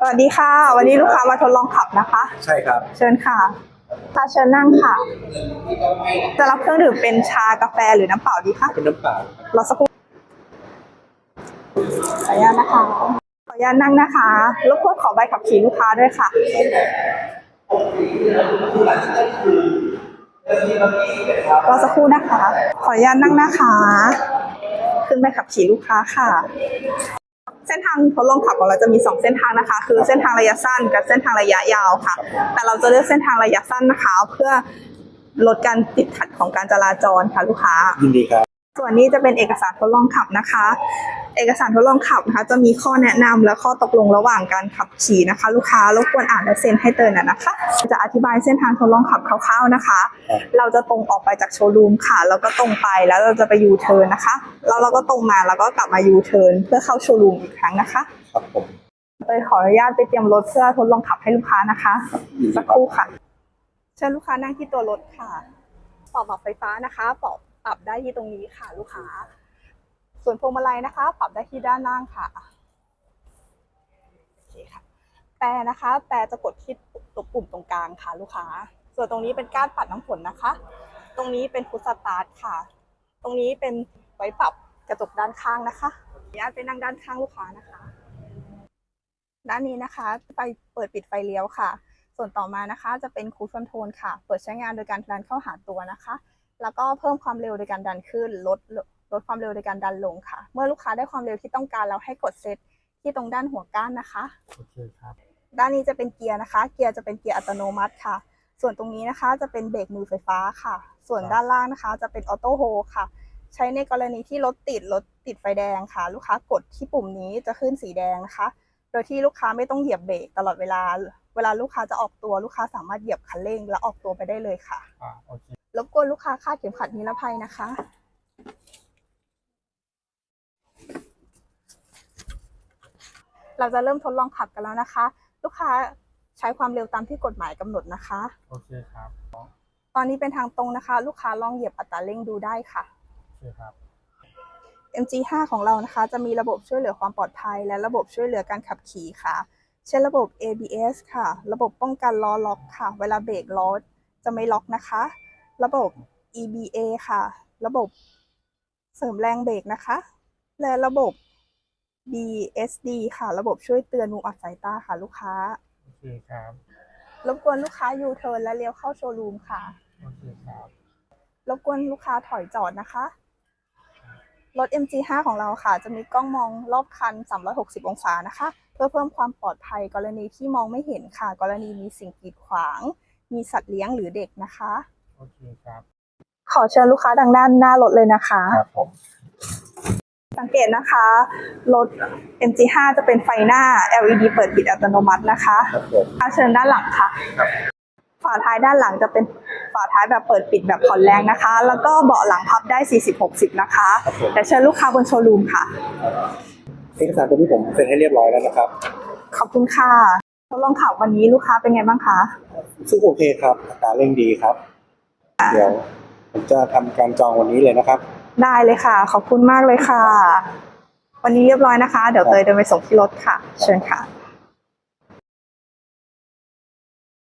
สวัสดีค่ะ วันนี้ลูกค้ามาทดลองขับนะคะ ใช่ครับ เชิญค่ะค่ะเชิญนั่งค่ะ จะรับเครื่องดื่มเป็นชากาแฟหรือน้ำเปล่าดีคะเป็นน้ำเปล่ารอสักครู่ขออนุญาตนะคะ ขออนุญาตนั่งนะคะรบกวนขอใบขับขี่ลูกค้าด้วยค่ะรอสักครู่นะคะ ขออนุญาตนั่งนะคะ ขึ้นใบขับขี่ลูกค้าค่ะ เส้นทางทดลองขับของเราจะมี 2 เส้นทางนะคะ คือเส้นทางระยะสั้นกับเส้นทางระยะยาวค่ะ แต่เราจะเลือกเส้นทางระยะสั้นนะคะ เพื่อลดการติดขัดของการจราจรค่ะลูกค้ายินดีครับ ส่วนนี้จะเป็นเอกสารทดลองขับนะคะ เอกสารทดลองขับนะคะ จะมีข้อแนะนำและข้อตกลงระหว่างการขับขี่นะคะ ลูกค้ารบกวนอ่านและเซ็นให้เตือนหน่อยนะคะ จะอธิบายเส้นทางทดลองขับคร่าวๆนะคะครับเราจะตรงออกไปจากโชว์รูมค่ะ แล้วก็ตรงไปแล้วเราจะไปยูเทิร์นนะคะแล้วเราก็ตรงมาแล้วก็กลับมายูเทิร์นเพื่อเข้าโชว์รูมอีกครั้งนะคะครับผมเลยขออนุญาตไปเตรียมรถเพื่อทดลองขับให้ลูกค้านะคะยินดีสักคครับรู่ค่ะเชิญลูกค้านั่งที่ตัวรถค่ะปรับปรับไฟฟ้านะคะปรับปรับได้ที่ตรงนี้ค่ะ ลูกค้า ส่วนพวงมาลัยนะคะ ปรับได้ที่ด้านล่างค่ะโอเคค่ะแต่นะคะแต่จะกดที่ตัวปุ่มตรงกลางค่ะลูกค้า ส่วนตรงนี้เป็นก้านปัดน้ำฝนนะคะ ตรงนี้เป็นพุทสตาร์ทค่ะ ตรงนี้เป็นไว้ปรับกระจกด้านข้างนะคะอนุญาตไปนั่งด้านข้างลูกค้านะคะ ด้านนี้นะคะไฟเปิดปิดไฟเลี้ยวค่ะ ส่วนต่อมานะคะจะเป็นคู e คอนโทรลค่ะ เปิดใช้งานโดยการดันเข้าหาตัวนะคะ แล้วก็เพิ่มความเร็วโดยการดันขึ้นลด ลดความเร็วโดยการดันลงค่ะ เมื่อลูกค้าได้ความเร็วที่ต้องการแล้วให้กดเซตที่ตรงด้านหัวก้านนะคะ โอเคครับ ด้านนี้จะเป็นเกียร์นะคะ เกียร์จะเป็นเกียร์อัตโนมัติค่ะ ส่วนตรงนี้นะคะจะเป็นเบรกมือไฟฟ้าค่ะ ส่วนด้านล่างนะคะ จะเป็นออโต้โฮค่ะ ใช้ในกรณีที่รถติดรถติดไฟแดงค่ะ ลูกค้ากดที่ปุ่มนี้จะขึ้นสีแดงนะคะ โดยที่ลูกค้าไม่ต้องเหยียบเบรกตลอดเวลา เวลาลูกค้าจะออกตัวลูกค้าสามารถเหยียบคันเร่ง และออกตัวไปได้เลยค่ะ อ่าโอเค รบกวนลูกค้าคาดเข็มขัดนิรภัยนะคะ เราจะเริ่มทดลองขับกันแล้วนะคะ ลูกค้าใช้ความเร็วตามที่กฎหมายกำหนดนะคะ โอเคครับ ตอนนี้เป็นทางตรงนะคะ ลูกค้าลองเหยียบอัตราเร่งดูได้ค่ะ โอเคครับ MG5 ของเรานะคะ จะมีระบบช่วยเหลือความปลอดภัย และระบบช่วยเหลือการขับขี่ค่ะ เช่นระบบ ABS ค่ะ ระบบป้องกันล้อล็อกค่ะ เวลาเบรกล้อจะไม่ล็อกนะคะ ระบบ EBA ค่ะ ระบบเสริมแรงเบรกนะคะ และระบบ BSD ค่ะ ระบบช่วยเตือนมุมอับสายตาค่ะลูกค้า โอเคครับ รบกวนลูกค้ายูเทิร์นและเลี้ยวเข้าโชว์รูมค่ะ โอเคครับ รบกวนลูกค้าถอยจอดนะคะ รถ MG5 ของเราค่ะ จะมีกล้องมองรอบคัน 360 องศานะคะ เพื่อเพิ่มความปลอดภัยกรณีที่มองไม่เห็นค่ะ กรณีมีสิ่งกีดขวาง มีสัตว์เลี้ยงหรือเด็กนะคะ โอเคครับ ขอเชิญลูกค้าดังด้านหน้ารถเลยนะคะ ครับผม สังเกตนะคะ รถ MG5 จะเป็นไฟหน้า LED เปิดปิดอัตโนมัตินะคะครับผมถ้าเชิญด้านหลังค่ะฝาท้ายด้านหลังจะเป็นฝาท้ายแบบเปิดปิดแบบผ่อนแรงนะคะ แล้วก็เบาะหลังพับได้ 40-60 นะคะ ครับผมเดี๋ยวเชิญลูกค้าบนโชว์รูมค่ะ เอกสารตัวนี้ผมเซ็นให้เรียบร้อยแล้วนะครับ ขอบคุณค่ะทดลองขับวันนี้ลูกค้าเป็นไงบ้างคะ ซึ่งโอเคครับอัตราเร่งดีครับ เดี๋ยวผมจะทำการจองวันนี้เลยนะครับ ได้เลยค่ะ ขอบคุณมากเลยค่ะ วันนี้เรียบร้อยนะคะ เดี๋ยวเตยเดินไปส่งที่รถค่ะ เชิญค่ะ